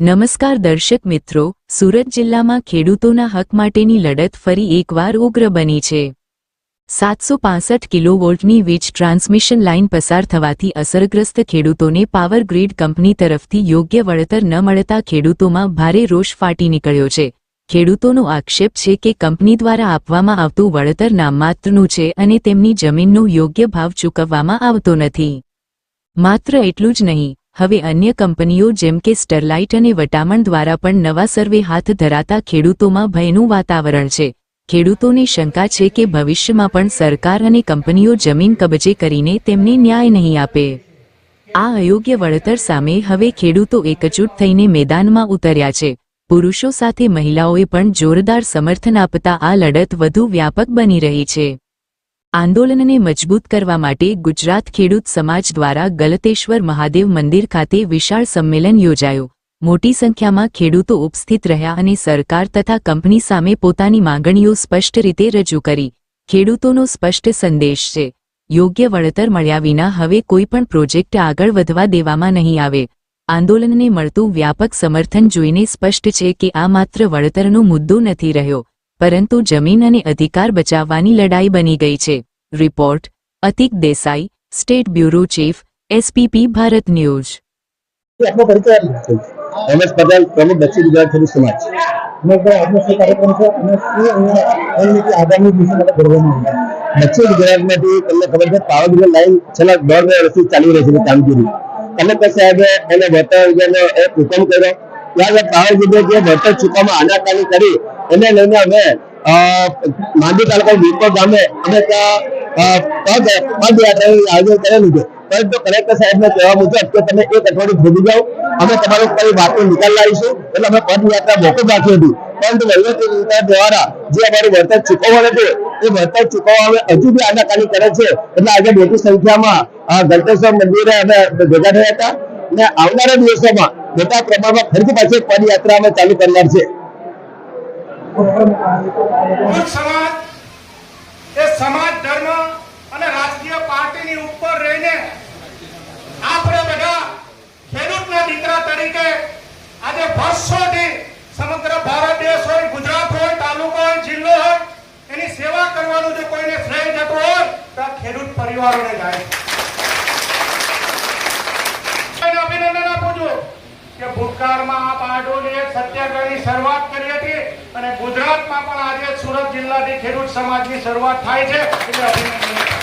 નમસ્કાર દર્શક મિત્રો, સુરત જિલ્લામાં ખેડૂતોના હક માટેની લડત ફરી એકવાર ઉગ્ર બની છે. સાતસો પાસઠ કિલોવોલ્ટની વીજ ટ્રાન્સમિશન લાઇન પસાર થવાથી અસરગ્રસ્ત ખેડૂતોને પાવર ગ્રીડ કંપની તરફથી યોગ્ય વળતર ન મળતા ખેડૂતોમાં ભારે રોષ ફાટી નીકળ્યો છે. ખેડૂતોનો આક્ષેપ છે કે કંપની દ્વારા આપવામાં આવતું વળતર નામમાત્રનું છે અને તેમની જમીનનો યોગ્ય ભાવ ચૂકવવામાં આવતો નથી. માત્ર એટલું જ નહીં હવે અન્ય કંપનીઓ જેમ કે સ્ટરલાઇટ અને વટામણ દ્વારા પણ નવા સર્વે હાથ ધરાતા ખેડૂતોમાં ભયનું વાતાવરણ છે. ખેડૂતોને શંકા છે કે ભવિષ્યમાં પણ સરકાર અને કંપનીઓ જમીન કબજે કરીને તેમને ન્યાય નહીં આપે. આ અયોગ્ય વળતર સામે હવે ખેડૂતો એકજૂટ થઈને મેદાનમાં ઉતર્યા છે. પુરુષો સાથે મહિલાઓએ પણ જોરદાર સમર્થન આપતા આ લડત વધુ વ્યાપક બની રહી છે. આંદોલનને મજબૂત કરવા માટે ગુજરાત ખેડૂત સમાજ દ્વારા ગલતેશ્વર મહાદેવ મંદિર ખાતે વિશાળ સંમેલન યોજાયું. મોટી સંખ્યામાં ખેડૂતો ઉપસ્થિત રહ્યા અને સરકાર તથા કંપની સામે પોતાની માંગણીઓ સ્પષ્ટ રીતે રજૂ કરી. ખેડૂતોનો સ્પષ્ટ સંદેશ છે. યોગ્ય વળતર મળ્યા વિના હવે કોઈપણ પ્રોજેક્ટ આગળ વધવા દેવામાં નહીં આવે. આંદોલનને મળતું વ્યાપક સમર્થન જોઈને સ્પષ્ટ છે કે આ માત્ર વળતરનો મુદ્દો નથી રહ્યો. પરંતુ જમીન અને અધિકાર બચાવવાની લડાઈ બની ગઈ છે. Report Atik Desai state bureau chief SPP Bharat news. આપનો પરિચય આપો. પટેલ પ્રમુખ દક્ષિણ ગુજરાત ખેડૂત સમાજ. રમેશભાઈ, આજનો શું કાર્યક્રમ છે અને શું આગામી દિવસો માટે ઘડવામાં દક્ષિણ ગુજરાતમાંથી તમને ખબર છે પાવર લાઈન છેલ્લા દોઢ વર્ષથી ચાલી રહી છે કામગીરી. કલેક્ટર સાહેબે એને એક હુકમ કર્યો. ત્યારબાદ પાવર જે ભરતર ચૂકવામાં આનાકાની કરી, એને લઈને અમે માંડવી તાલુકા વિપર ગામે અમે ત્યાં પદયાત્રાનું આયોજન કરેલું છે. પરંતુ કલેક્ટર સાહેબને કહેવા મુજબ કે તમે એક અઠવાડિયું ભૂલી જાઓ. અમે તમારું કઈ વાતનો નિકાલ લાવીશું. એટલે અમે પદયાત્રા મોકૂફ રાખી હતી. પરંતુ વહીવટી વિભાગ દ્વારા જે અમારું વળતર ચૂકવવાનું હતું, એ વળતર અમે હજુ બી આનાકાની કરે છે. એટલે આજે મોટી સંખ્યામાં ગણતેશ્વર મંદિરે અમે ભેગા થયા હતા. અને આવનારા દિવસોમાં મોટા પ્રમાણમાં ફરીથી પાછી પદયાત્રા અમે ચાલુ કરનાર છે. ખેડૂતના દીકરા તરીકે આજે વર્ષોથી સમગ્ર ભારત દેશ હોય, ગુજરાત હોય, તાલુકો હોય, જિલ્લો હોય, એની સેવા કરવાનું જો કોઈને શ્રેય જતો હોય, તો ખેડૂત પરિવારોને જાય એને અભિનંદન આપું છું કે ભૂતકાળમાં આ બારડોલી સત્યાગ્રહની શરૂઆત કરી હતી અને ગુજરાતમાં પણ આજે સુરત જિલ્લાથી ખેડૂત સમાજની શરૂઆત થાય છે. એટલે અભિનંદન.